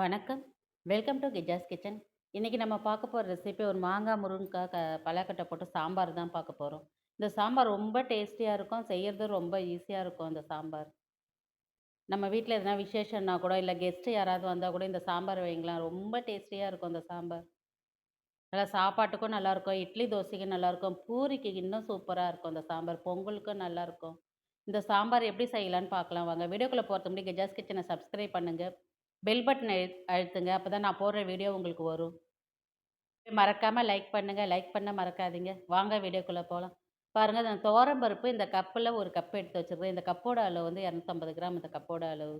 வணக்கம். Welcome to Kija's kitchen. இன்றைக்கி நம்ம பார்க்க போகிற ரெசிபி ஒரு மாங்காய், முருங்கக்காய், க பலாக்கட்டை போட்டு சாம்பார் தான் பார்க்க போகிறோம் இந்த சாம்பார் ரொம்ப டேஸ்டியாக இருக்கும். செய்கிறது ரொம்ப ஈஸியாக இருக்கும் இந்த சாம்பார். நம்ம வீட்டில் எதனா விசேஷம்னா கூட, இல்லை கெஸ்ட்டு யாராவது வந்தால் கூட இந்த சாம்பார் வைங்களேன், ரொம்ப டேஸ்டியாக இருக்கும் இந்த சாம்பார். நல்லா சாப்பாட்டுக்கும் நல்லாயிருக்கும். இட்லி, தோசைக்கும் நல்லாயிருக்கும். பூரிக்கு இன்னும் சூப்பராக இருக்கும் இந்த சாம்பார். பொங்கலுக்கும் நல்லாயிருக்கும். இந்த சாம்பார் எப்படி செய்யலான்னு பார்க்கலாம் வாங்க. வீடியோக்குள்ளே போகிறது முன்னாடி கெஜாஸ் கிச்சனை சப்ஸ்கிரைப் பண்ணுங்கள் பெல் பட்டன் அழு அழுத்துங்க. அப்பதான் நான் போடுற வீடியோ உங்களுக்கு வரும். மறக்காமல் லைக் பண்ணுங்கள் லைக் பண்ண மறக்காதீங்க. வாங்க வீடியோக்குள்ளே போகலாம் பாருங்கள் நான் துவரம் பருப்பு இந்த கப்பில் ஒரு கப் எடுத்து வச்சுருக்கேன் இந்த கப்போட அளவு வந்து 250 கிராம் இந்த கப்போட அளவு.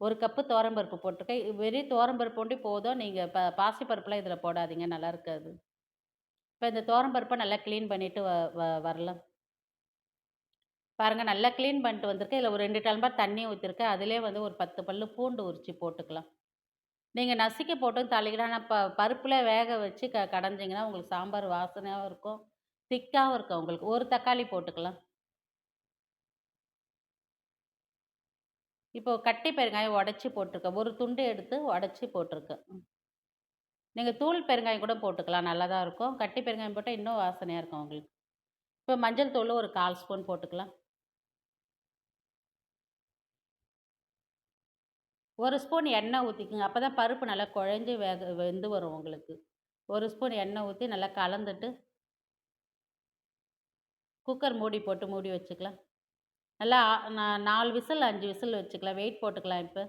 ஒரு கப்பு துவரம் பருப்பு போட்டுருக்கேன். வெறும் துவரம் பருப்பு ஒண்டி போதும். நீங்கள் ப பாசிப்பருப்புலாம் இதில் போடாதீங்க. நல்லா இருக்காது. இப்போ இந்த துவரம் நல்லா க்ளீன் பண்ணிவிட்டு வ வ வரலாம். பாருங்கள் நல்லா க்ளீன் பண்ணிட்டு வந்திருக்கேன். இதில் ஒரு ரெண்டு டம்ளர் தண்ணி ஊற்றிருக்கேன் அதிலே வந்து ஒரு 10 பல்லு பூண்டு உரிச்சு போட்டுக்கலாம். நீங்கள் நசுக்கி போட்டும் தாளிக்கலாம். ஆனால் ப பருப்பில் வேக வச்சு க கடைஞ்சிங்கன்னா உங்களுக்கு சாம்பார் வாசனையாகவும் இருக்கும். திக்காகவும் இருக்கும் உங்களுக்கு. ஒரு தக்காளி போட்டுக்கலாம். இப்போ கட்டி பெருங்காயம் உடச்சி போட்டிருக்கேன் ஒரு துண்டு எடுத்து உடச்சி போட்டிருக்கேன் நீங்கள் தூள் பெருங்காயம் கூட போட்டுக்கலாம். நல்லா தான் இருக்கும். கட்டி பெருங்காயம் போட்டால் இன்னும் வாசனையாக இருக்கும் உங்களுக்கு. இப்போ மஞ்சள் தூள் ஒரு 1/4 ஸ்பூன் போட்டுக்கலாம். ஒரு ஸ்பூன் எண்ணெய் ஊற்றிக்கோங்க அப்போ தான் பருப்பு நல்லா குழஞ்சு வேக வெந்து வரும் உங்களுக்கு. ஒரு ஸ்பூன் எண்ணெய் ஊற்றி நல்லா கலந்துட்டு குக்கர் மூடி போட்டு மூடி வச்சுக்கலாம். நல்லா நாலு விசில் அஞ்சு விசில் வச்சுக்கலாம். வெயிட் போட்டுக்கலாம் இப்போ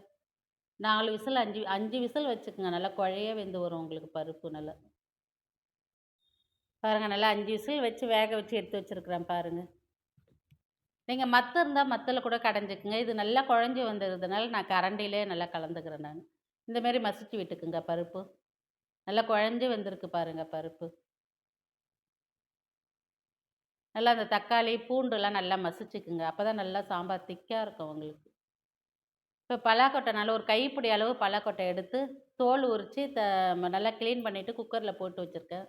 நாலு விசில் 5 5 விசில் வச்சுக்கோங்க நல்லா குழைய வெந்து வரும் உங்களுக்கு பருப்பு நல்லா. பாருங்கள் நல்லா அஞ்சு விசில் வச்சு வேக வச்சு எடுத்து வச்சிருக்கிறேன் பாருங்கள் நீங்கள் மத்து இருந்தால் மத்தில் கூட கடைஞ்சிக்குங்க இது நல்லா குழஞ்சி வந்ததுனால நான் கரண்டிலே நல்லா கலந்துக்கிறேன் நான் இந்த மாரி மசிச்சு விட்டுக்குங்க பருப்பு. நல்லா குழஞ்சி வந்திருக்கு பாருங்க பருப்பு. நல்லா அந்த தக்காளி, பூண்டுலாம் நல்லா மசிச்சுக்குங்க. அப்போ தான் நல்லா சாம்பார் திக்காக இருக்கும் உங்களுக்கு. இப்போ பலாக்கொட்டை நல்லா ஒரு கைப்பிடி அளவு பலாக்கொட்டை எடுத்து, தோல் உரித்து த நல்லா க்ளீன் பண்ணிவிட்டு குக்கரில் போட்டு வச்சுருக்கேன்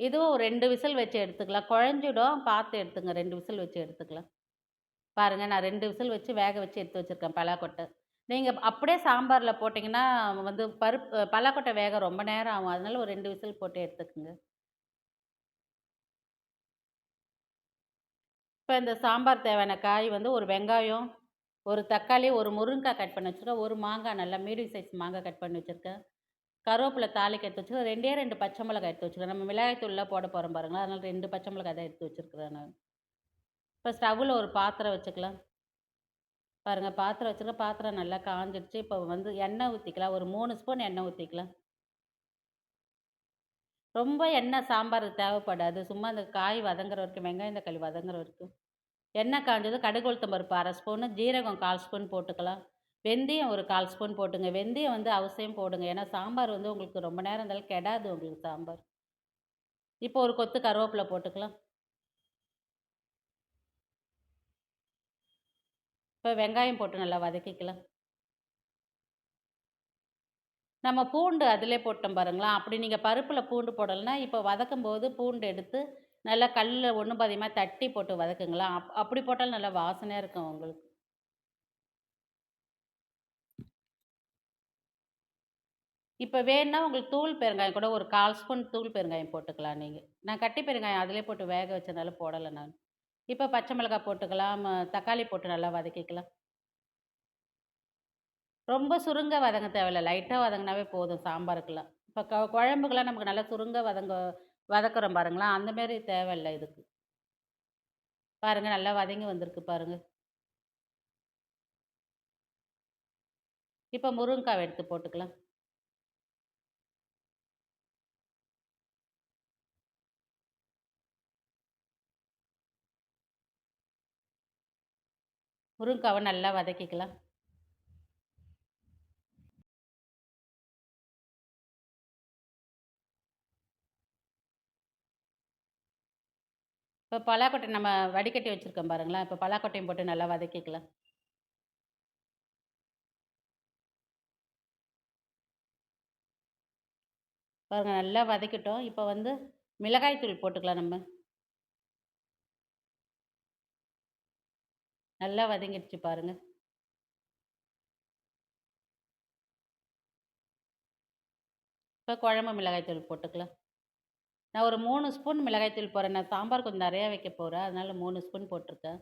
இதுவும் ஒரு ரெண்டு விசில் வச்சு எடுத்துக்கலாம். குழஞ்சிடும். பார்த்து எடுத்துங்க. ரெண்டு விசில் வச்சு எடுத்துக்கலாம். பாருங்கள் நான் ரெண்டு விசில் வச்சு வேக வச்சு எடுத்து வச்சுருக்கேன் பலாக்கொட்டை. நீங்கள் அப்படியே சாம்பாரில் போட்டிங்கன்னா வந்து பருப்பு பலாக்கொட்டை வேக ரொம்ப நேரம் ஆகும். அதனால ஒரு ரெண்டு விசில் போட்டு எடுத்துக்கங்க. இப்போ இந்த சாம்பார் தேவையான காய் வந்து ஒரு வெங்காயம், ஒரு தக்காளி, ஒரு முருங்கைக்காய் கட் பண்ணி வச்சுருக்கேன் ஒரு மாங்காய் நல்லா மீடியம் சைஸ் மாங்காய் கட் பண்ணி வச்சுருக்கேன் கருவேப்பிலை தாளிக்க எடுத்து வச்சுருக்கேன். 2டே 2 பச்சை மிளகாய் எடுத்து வச்சுருக்கேன். நம்ம மிளகாய்த்தூள்லாம் போட போகிறோம் பாருங்களா அதனால் ரெண்டு பச்சை மிளகாய் தான் எடுத்து வச்சுருக்குறேன் நான். இப்போ ஸ்டவ்வில் ஒரு பாத்திரம் வச்சுக்கலாம். பாருங்கள் பாத்திரம் வச்சுருக்க பாத்திரம் நல்லா காஞ்சிடுச்சு. இப்போ வந்து எண்ணெய் ஊற்றிக்கலாம் ஒரு மூணு ஸ்பூன் எண்ணெய் ஊற்றிக்கலாம் ரொம்ப எண்ணெய் சாம்பார் தேவைப்படாது. சும்மா அந்த காய் வதங்குற வரைக்கும், வெங்காயம், தக்காளி வதங்குற வரைக்கும். எண்ணெய் காஞ்சது கடுகு உளுத்தம் பருப்பு 1/2 ஸ்பூனு, ஜீரகம் 1/4 ஸ்பூன் போட்டுக்கலாம். வெந்தயம் ஒரு 1/4 ஸ்பூன் போட்டுங்க. வெந்தயம் வந்து அவசியம் போடுங்க. ஏன்னா சாம்பார் வந்து உங்களுக்கு ரொம்ப நேரம் இருந்தாலும் கெடாது உங்களுக்கு சாம்பார். இப்போ ஒரு கொத்து கருவேப்பிலை போட்டுக்கலாம். இப்போ வெங்காயம் போட்டு நல்லா வதக்கிக்கலாம். நம்ம பூண்டு அதிலே போட்டோம் பாருங்களேன். அப்படி நீங்கள் பருப்பில் பூண்டு போடலன்னா, இப்போ வதக்கும்போது பூண்டு எடுத்து நல்லா கல்லில் ஒன்றும் பாதியமாக தட்டி போட்டு வதக்குங்களேன். அப் அப்படி போட்டாலும் நல்லா வாசனையாக இருக்கும் உங்களுக்கு. இப்போ வேணும்னா உங்களுக்கு தூள் பெருங்காயம் கூட ஒரு 1/4 ஸ்பூன் தூள் பெருங்காயம் போட்டுக்கலாம் நீங்கள் நான் கட்டி பெருங்காயம் அதிலே போட்டு வேக வச்சதுனால போடலை நான். இப்போ பச்சை மிளகாய் போட்டுக்கலாம். தக்காளி போட்டு நல்லா வதக்கிக்கலாம். ரொம்ப சுருங்க வதங்க தேவையில்ல. லைட்டாக வதங்கினாவே போதும் சாம்பாருக்கெலாம் இப்போ க குழம்புக்குலாம் நமக்கு நல்லா சுருங்க வதங்க வதக்குறோம் பாருங்களேன். அந்தமாரி தேவையில்லை தேவையில்ல இதுக்கு. பாருங்கள் நல்லா வதங்கி வந்திருக்கு பாருங்கள் இப்போ முருங்கக்காவ எடுத்து போட்டுக்கலாம். முருங்காவ நல்லா வதக்கிக்கலாம். இப்போ பலாக்கொட்டை நம்ம வடிகட்டி வச்சுருக்கோம் பாருங்களேன். இப்போ பலாக்கொட்டையும் போட்டு நல்லா வதக்கிக்கலாம். பாருங்கள் நல்லா வதக்கிட்டோம். இப்போ வந்து மிளகாய் தூள் போட்டுக்கலாம் நம்ம. நல்லா வதங்கிடுச்சு பாருங்க. இப்போ குழம்பு மிளகாய் தூள் போட்டுக்கலாம். நான் ஒரு மூணு ஸ்பூன் மிளகாய்த்தூள் போடுறேன் நான் சாம்பார் கொஞ்சம் நிறையா வைக்க போகிறேன் அதனால் மூணு ஸ்பூன் போட்டிருக்கேன்.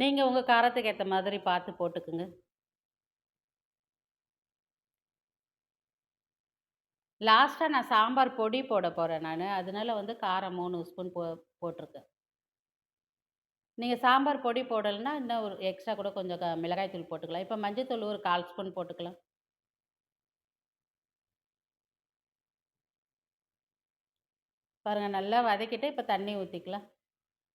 நீங்கள் உங்கள் காரத்துக்கு ஏற்ற மாதிரி பார்த்து போட்டுக்குங்க. லாஸ்ட்டாக நான் சாம்பார் பொடி போட போகிறேன் நான். அதனால வந்து காரம் மூணு ஸ்பூன் போ போட்டிருக்கேன். நீங்கள் சாம்பார் பொடி போடலைன்னா இன்னும் ஒரு எக்ஸ்ட்ரா கூட கொஞ்சம் க மிளகாய் தூள் போட்டுக்கலாம். இப்போ மஞ்சத்தூள் ஒரு கால் ஸ்பூன் போட்டுக்கலாம். பாருங்கள் நல்லா வதக்கிட்டு இப்போ தண்ணி ஊற்றிக்கலாம்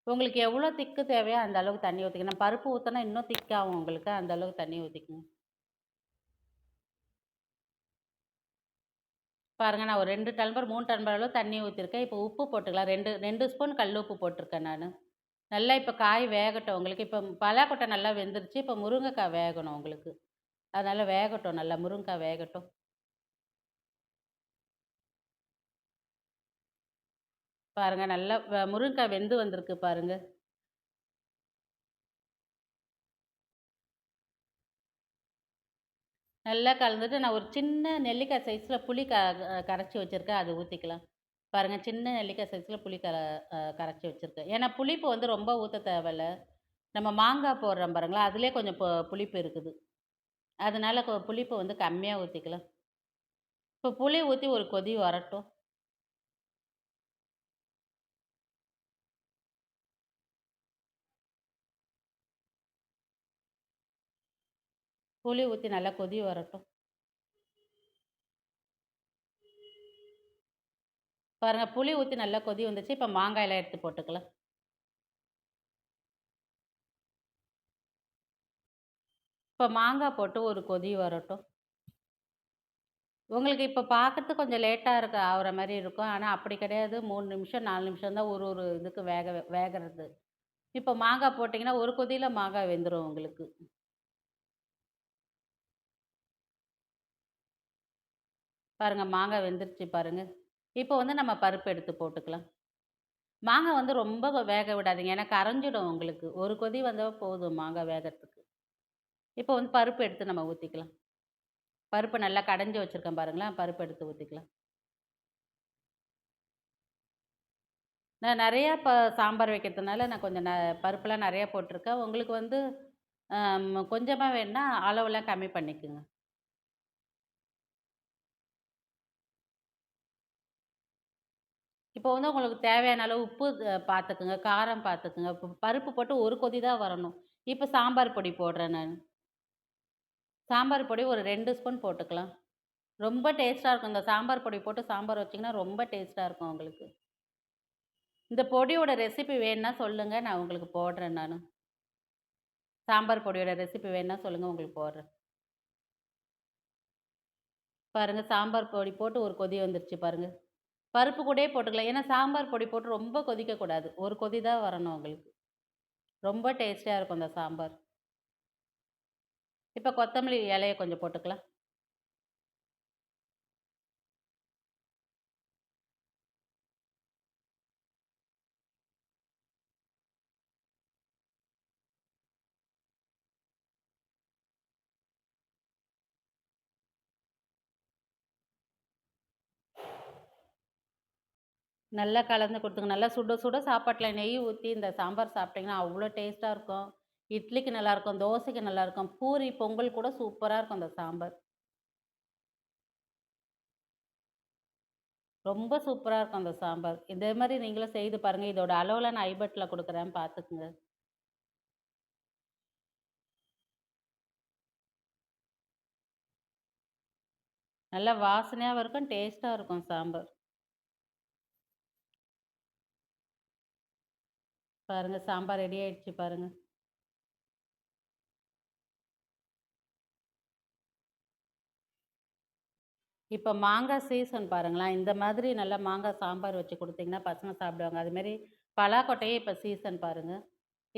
உங்களுக்கு எவ்வளோ திக்கு தேவையோ அந்த அளவுக்கு தண்ணி ஊற்றிக்கணும் பருப்பு ஊற்றினா இன்னும் திக்காகும் உங்களுக்கு. அந்த அளவுக்கு தண்ணி ஊற்றிக்கணும் பாருங்கள் நான் ஒரு ரெண்டு டம்ளர் மூணு டம்ளர் அளவு தண்ணி ஊற்றிருக்கேன் இப்போ உப்பு போட்டுக்கலாம். ரெண்டு ரெண்டு ஸ்பூன் கல் உப்பு போட்டிருக்கேன் நான். நல்லா இப்போ காய் வேகட்டும். உங்களுக்கு இப்போ பலாக்கொட்டை நல்லா வெந்துருச்சு. இப்போ முருங்கைக்காய் வேகணும் உங்களுக்கு. அதனால் வேகட்டும். நல்லா முருங்கைக்காய் வேகட்டும். பாருங்கள் நல்லா முருங்கைக்காய் வெந்து வந்திருக்கு பாருங்கள் நல்லா கலந்துட்டு நான் ஒரு சின்ன நெல்லிக்காய் சைஸில் புளி க கரைச்சி வச்சிருக்கேன். அதை ஊற்றிக்கலாம் பாருங்கள் சின்ன நெல்லிக்காய் சைஸில் புளி கர கரைச்சி வச்சிருக்கேன். ஏன்னா புளிப்பு வந்து ரொம்ப ஊற்ற தேவையில்ல. நம்ம மாங்காய் போடுறோம் பாருங்களா, அதிலே கொஞ்சம் பு புளிப்பு இருக்குது. அதனால் புளிப்பு வந்து கம்மியாக ஊற்றிக்கலாம் இப்போ புளி ஊற்றி ஒரு கொதி வரட்டும். புளி ஊற்றி நல்லா கொதி வரட்டும் பாருங்கள் புளி ஊற்றி நல்லா கொதி வந்துச்சு. இப்போ மாங்காயெல்லாம் எடுத்து போட்டுக்கலாம். இப்போ மாங்காய் போட்டு ஒரு கொதி வரட்டும். உங்களுக்கு இப்போ பார்க்கறதுக்கு கொஞ்சம் லேட்டாக இருக்க ஆகிற மாதிரி இருக்கும். ஆனால் அப்படி கிடையாது. மூணு நிமிஷம் நாலு நிமிஷம் தான் ஒரு ஒரு இதுக்கு வேக வேகிறது. இப்போ மாங்காய் போட்டிங்கன்னா ஒரு கொதியில் மாங்காய் வெந்துடும் உங்களுக்கு. பாருங்கள் மாங்காய் வெந்துருச்சு பாருங்கள் இப்போ வந்து நம்ம பருப்பு எடுத்து போட்டுக்கலாம். மாங்காய் வந்து ரொம்ப வேக விடாதீங்க. ஏன்னா கரைஞ்சிடும் உங்களுக்கு. ஒரு கொதி வந்தால் போதும் மாங்காய் வேகிறதுக்கு. இப்போ வந்து பருப்பு எடுத்து நம்ம ஊற்றிக்கலாம் பருப்பு நல்லா கடைஞ்சி வச்சுருக்கேன் பாருங்களேன். பருப்பு எடுத்து ஊற்றிக்கலாம் நான் நிறையா இப்போ சாம்பார் வைக்கிறதுனால நான் கொஞ்சம் ந பருப்புலாம் நிறையா போட்டிருக்கேன். உங்களுக்கு வந்து கொஞ்சமாக வேணுன்னா அளவுலாம் கம்மி பண்ணிக்கோங்க. இப்போ வந்து உங்களுக்கு தேவையான அளவு உப்பு பார்த்துக்குங்க காரம் பார்த்துக்குங்க இப்போ பருப்பு போட்டு ஒரு கொதி தான் வரணும். இப்போ சாம்பார் பொடி போடுறேன் நான். சாம்பார் பொடி ஒரு ரெண்டு ஸ்பூன் போட்டுக்கலாம். ரொம்ப டேஸ்ட்டாக இருக்கும். இந்த சாம்பார் பொடி போட்டு சாம்பார் வச்சிங்கன்னா ரொம்ப டேஸ்ட்டாக இருக்கும் உங்களுக்கு. இந்த பொடியோட ரெசிபி வேணுன்னா சொல்லுங்கள் நான் உங்களுக்கு போடுறேன் நான். சாம்பார் பொடியோட ரெசிபி வேணுன்னா சொல்லுங்கள் உங்களுக்கு போடுறேன். பாருங்கள் சாம்பார் பொடி போட்டு ஒரு கொதி வந்துருச்சு பாருங்கள் பருப்பு கூட போட்டுக்கலாம். ஏன்னா சாம்பார் பொடி போட்டு ரொம்ப கொதிக்கக்கூடாது. ஒரு கொதி தான் வரணும் உங்களுக்கு. ரொம்ப டேஸ்டியாக இருக்கும் அந்த சாம்பார். இப்போ கொத்தமல்லி இலையை கொஞ்சம் போட்டுக்கலாம். நல்லா கலந்து கொடுத்துங்க. நல்லா சுட சுட சாப்பாட்டில் நெய் ஊற்றி இந்த சாம்பார் சாப்பிட்டிங்கன்னா அவ்வளோ டேஸ்ட்டாக இருக்கும். இட்லிக்கு நல்லாயிருக்கும் தோசைக்கு நல்லாயிருக்கும் பூரி பொங்கல் கூட சூப்பராக இருக்கும் அந்த சாம்பார். ரொம்ப சூப்பராக இருக்கும் அந்த சாம்பார். இதே மாதிரி நீங்களும் செய்து பாருங்கள் இதோட அளவில் நான் ஐபட்டில் கொடுக்குறேன். பார்த்துக்குங்க. நல்லா வாசனையாகவும் இருக்கும் டேஸ்ட்டாக இருக்கும் சாம்பார். பாருங்கள் சாம்பார் ரெடி ஆயிடுச்சு பாருங்கள் இப்போ மாங்காய் சீசன் பாருங்களேன். இந்த மாதிரி நல்லா மாங்காய் சாம்பார் வச்சு கொடுத்தீங்கன்னா பசங்க சாப்பிடுவாங்க. அதுமாரி பலாக்கொட்டையே இப்போ சீசன் பாருங்கள்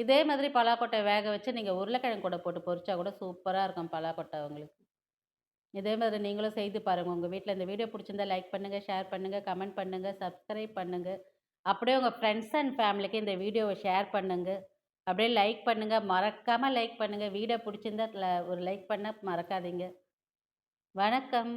இதே மாதிரி பலாக்கொட்டை வேக வச்சு நீங்கள் உருளைக்கிழங்கு கூட போட்டு பொரிச்சா கூட சூப்பராக இருக்கும் பலாக்கொட்டை உங்களுக்கு. இதே மாதிரி நீங்களும் செய்து பாருங்கள் உங்கள் வீட்டில் இந்த வீடியோ பிடிச்சிருந்தா லைக் பண்ணுங்கள் ஷேர் பண்ணுங்கள் கமெண்ட் பண்ணுங்கள் சப்ஸ்கிரைப் பண்ணுங்கள் அப்படியே உங்கள் ஃப்ரெண்ட்ஸ் அண்ட் ஃபேமிலிக்கு இந்த வீடியோவை ஷேர் பண்ணுங்கள் அப்படியே லைக் பண்ணுங்கள் மறக்காமல் லைக் பண்ணுங்கள் வீடியோ பிடிச்சிருந்தா ஒரு லைக் பண்ண மறக்காதீங்க. வணக்கம்.